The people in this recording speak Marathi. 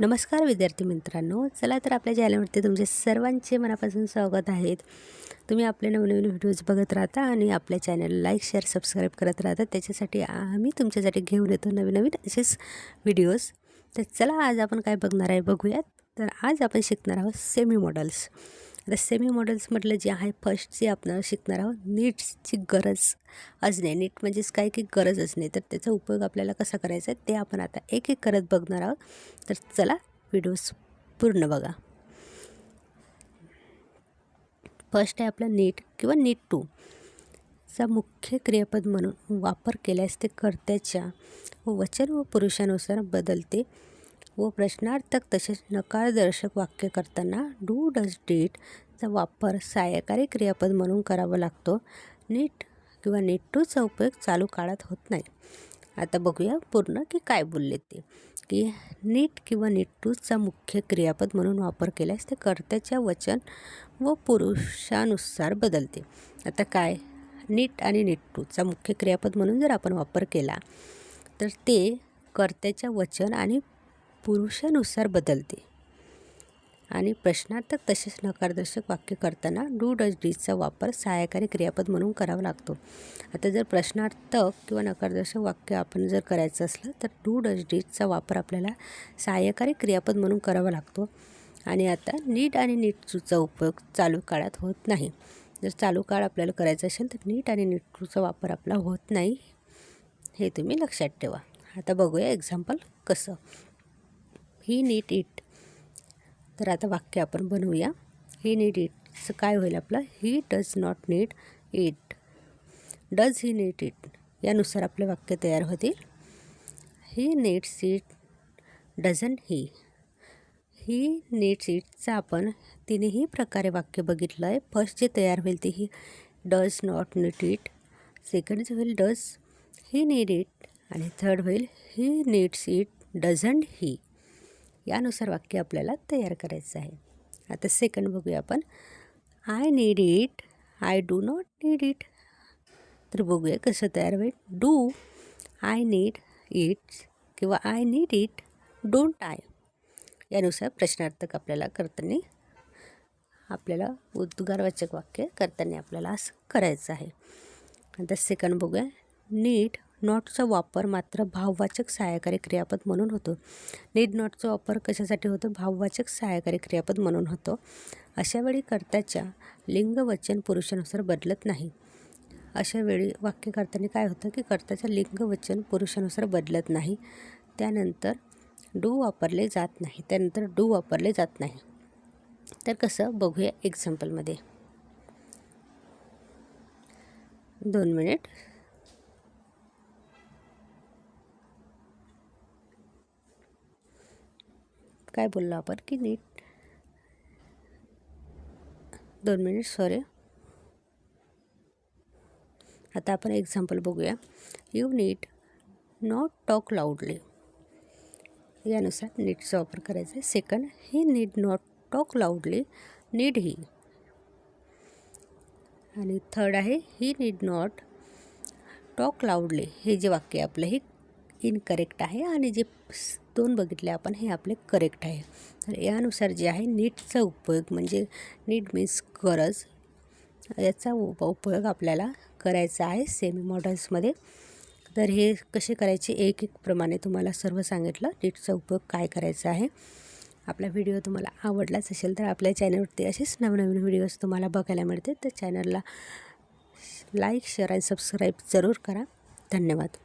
नमस्कार विद्यार्थी मित्रांनो चला तर आपल्या चॅनलवरती तुमचे सर्वांचे मनापासून स्वागत आहेत तुम्ही आपले नवनवीन व्हिडिओज बघत राहता आणि आपल्या चॅनल लाईक शेअर सबस्क्राईब करत राहता. त्याच्यासाठी आम्ही तुमच्यासाठी घेऊन येतो नवीन नवीन असेच व्हिडिओज. तर चला आज आपण काय बघणार आहे बघूयात. तर आज आपण शिकणार आहोत सेमी मॉडल्स सेमी मॉडेल्स म्हटलं जे आहे फर्स्ट जे आपण शिकणार आहोत नीट्सची गरज असणे. नीट म्हणजेच काय की गरज असणे. तर त्याचा उपयोग आपल्याला कसा करायचा आहे ते आपण आता एक एक करत बघणार आहोत. तर चला व्हिडिओज पूर्ण बघा. फर्स्ट आहे आपला नीट किंवा नीट टू चा मुख्य क्रियापद म्हणून वापर केल्यास ते कर्त्याच्या व वचन व पुरुषानुसार बदलते. व प्रश्नार्थक तसेच नकारदर्शक वाक्य करताना डू डज डीटचा वापर सहाय्यकारी क्रियापद म्हणून करावा लागतो. नीट किंवा नीट टूचा उपयोग चालू काळात होत नाही. आता बघूया पूर्ण की काय बोलले ते. की नीट किंवा नीट टूचा मुख्य क्रियापद म्हणून वापर केल्यास ते कर्त्याच्या वचन व पुरुषानुसार बदलते. आता काय? नीट आणि नीट टूचा मुख्य क्रियापद म्हणून जर आपण वापर केला तर ते कर्त्याच्या वचन आणि पुरुषानुसार बदलते. आणि प्रश्नार्थक तसेच नकारदर्शक वाक्य करताना डू डज डीजचा वापर सहाय्यकारी क्रियापद म्हणून करावा लागतो. आता जर प्रश्नार्थक किंवा नकारदर्शक वाक्य आपण जर करायचं असलं तर डू डज डीजचा वापर आपल्याला सहाय्यकारी क्रियापद म्हणून करावा लागतो. आणि आता नीट आणि नीट टूचा उपयोग चालू काळात होत नाही. जर चालू काळ आपल्याला करायचं असेल तर नीट आणि नीट टूचा वापर आपला होत नाही. हे तुम्ही लक्षात ठेवा. आता बघूया एक्झाम्पल कसं? ही नीट इट तर आता वाक्य आपण बनवूया. ही नीट इट असं काय होईल आपलं? He does not need it does he need it यानुसार आपले वाक्य तयार होतील. He needs it doesn't he he needs इटचं आपण तिन्ही प्रकारे वाक्य बघितलं आहे फर्स्ट जे तयार होईल ते he does not need it second जे होईल डज ही नीड इट आणि थर्ड होईल he needs it doesn't he यानुसार वाक्य आपल्याला तयार करायचं आहे. आता सेकंड बघूया आपण. I need it I do not need it तर बघूया कसं तयार होईल. डू आय नीड इट किंवा I need it don't I यानुसार प्रश्नार्थक आपल्याला करताना आपल्याला उद्गारवाचक वाक्य करताना आपल्याला असं करायचं आहे. आता सेकंड बघूया. नीट नॉटचा वापर मात्र भाववाचक सहाय्यकारी क्रियापद म्हणून होतो. नीड नॉटचा वापर कशासाठी होतो? भाववाचक सहाय्यकारी क्रियापद म्हणून होतो. अशावेळी कर्त्याच्या लिंगवचन पुरुषानुसार बदलत नाही. अशावेळी वाक्यकर्त्याने वाक्य करताना काय होतं की कर्त्याचं लिंगवचन पुरुषानुसार बदलत नाही. त्यानंतर डू वापरले जात नाही. त्यानंतर डू वापरले जात नाही. तर कसं? बघूया एक्झाम्पलमध्ये दोन मिनिट. काय बोललो आपण की नीट? दोन मिनिट सॉरी आता आपण एक्झाम्पल बघूया. You need not talk loudly यानुसार नीटचा वापर करायचा आहे. Second he need not talk loudly need he आणि थर्ड आहे he need not talk loudly हे जे वाक्य आपलं हे इनकरेक्ट आहे. आणि जे दोन बघितले आपण हे आपले करेक्ट आहे. तर यानुसार जे आहे नीटचा उपयोग म्हणजे नीट मीन्स गरज. याचा उप उपयोग आपल्याला करायचा आहे सेमी मॉडल्समध्ये तर हे कसे करायचे? एक एक प्रमाणे तुम्हाला सर्व सांगितलं नीटचा उपयोग काय करायचा आहे. आपला व्हिडिओ तुम्हाला आवडलाच असेल तर आपल्या चॅनलवरती असेच नवनवीन व्हिडिओज तुम्हाला बघायला मिळते तर चॅनलला लाईक शेअर आणि सबस्क्राईब जरूर करा. धन्यवाद.